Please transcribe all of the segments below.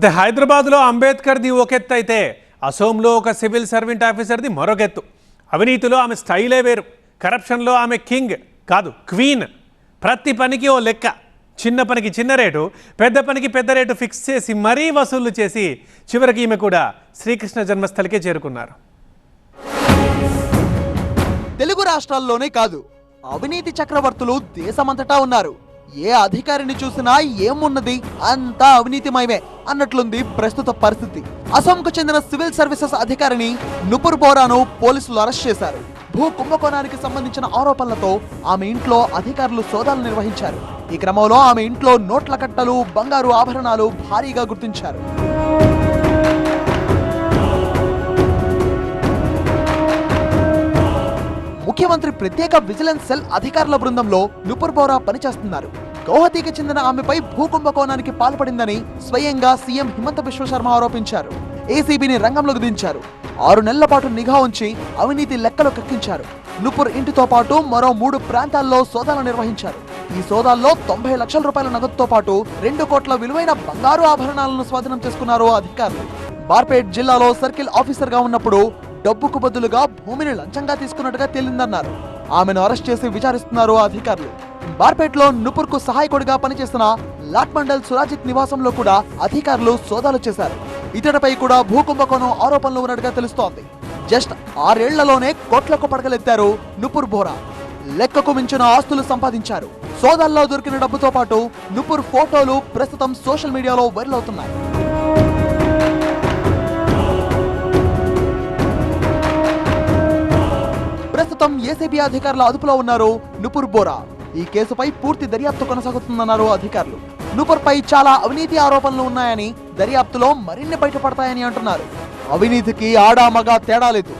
అయితే హైదరాబాద్లో అంబేద్కర్ది ఒక ఎత్తు అయితే అసోంలో ఒక సివిల్ సర్వెంట్ ఆఫీసర్ది మరొక ఎత్తు. అవినీతిలో ఆమె స్టైలే వేరు. కరప్షన్లో ఆమె కింగ్ కాదు క్వీన్. ప్రతి పనికి ఓ లెక్క. చిన్న పనికి చిన్న రేటు పెద్ద పనికి పెద్ద రేటు ఫిక్స్ చేసి మరీ వసూళ్ళు చేసి చివరికి ఈమె కూడా శ్రీకృష్ణ జన్మస్థలికే చేరుకున్నారు. తెలుగు రాష్ట్రాల్లోనే కాదు అవినీతి చక్రవర్తులు దేశమంతటా ఉన్నారు. ఏ అధికారిని చూసినా ఏమున్నది? అంతా అవినీతిమయమే అన్నట్లుంది ప్రస్తుత పరిస్థితి. అసోంకు చెందిన సివిల్ సర్వీసెస్ అధికారిని నుపుర్ బోరాను పోలీసులు అరెస్ట్ చేశారు. భూ కుంభకోణానికి సంబంధించిన ఆరోపణలతో ఆమె ఇంట్లో అధికారులు సోదాలు నిర్వహించారు. ఈ క్రమంలో ఆమె ఇంట్లో నోట్ల కట్టలు బంగారు ఆభరణాలు భారీగా గుర్తించారు. ముఖ్యమంత్రి ప్రత్యేక విజిలెన్స్ సెల్ అధికారుల బృందంలో నుపుర్ బోరా పనిచేస్తున్నారు. గౌహతికి చెందిన ఆమెపై భూకుంభకోణానికి పాల్పడిందని స్వయంగా సీఎం హిమంత విశ్వశర్మ ఆరోపించారు. ఏసీబీని రంగంలోకి దించారు. ఆరు నెలల పాటు నిఘా ఉంచి అవినీతి లెక్కలు కక్కించారు. నుపుర్ ఇంటితో పాటు మరో మూడు ప్రాంతాల్లో సోదాలు నిర్వహించారు. ఈ సోదాల్లో తొంభై లక్షల రూపాయల నగదుతో పాటు రెండు కోట్ల విలువైన బంగారు ఆభరణాలను స్వాధీనం చేసుకున్నారు అధికారులు. బార్పేట్ జిల్లాలో సర్కిల్ ఆఫీసర్గా ఉన్నప్పుడు డబ్బుకు బదులుగా భూమిని లంచంగా తీసుకున్నట్టుగా తేలిందన్నారు. ఆమెను అరెస్ట్ చేసి విచారిస్తున్నారు అధికారులు. బార్పేట్లో నుపుర్కు సహాయకుడిగా పనిచేస్తున్న లాట్ మండల్ సురాజిత్ నివాసంలో కూడా అధికారులు సోదాలు చేశారు. ఇతడిపై కూడా భూకుంభకోణం ఆరోపణలు ఉన్నట్టుగా తెలుస్తోంది. జస్ట్ ఆరేళ్ళలోనే కోట్లకు పడగలెత్తారు నుపుర్ బోరా. లెక్కకు మించిన ఆస్తులు సంపాదించారు. సోదాల్లో దొరికిన డబ్బుతో పాటు నుపుర్ ఫోటోలు ప్రస్తుతం సోషల్ మీడియాలో వైరల్ అవుతున్నాయి. ప్రస్తుతం ఏసీబీ అధికారుల అదుపులో ఉన్నారు నుపుర్ బోరా. ఈ కేసుపై పూర్తి దర్యాప్తు కొనసాగుతుందన్నారు అధికారులు. నూపర్పై చాలా అవినీతి ఆరోపణలు ఉన్నాయని దర్యాప్తులో మరిన్ని బయటపడతాయని అంటున్నారు. అవినీతికి ఆడామగా తేడా లేదు.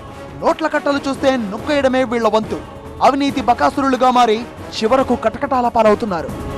నోట్ల కట్టలు చూస్తే నొక్కేయడమే వీళ్ళ వంతు. అవినీతి బకాసురులుగా మారి చివరకు కటకటాల పాలవుతున్నారు.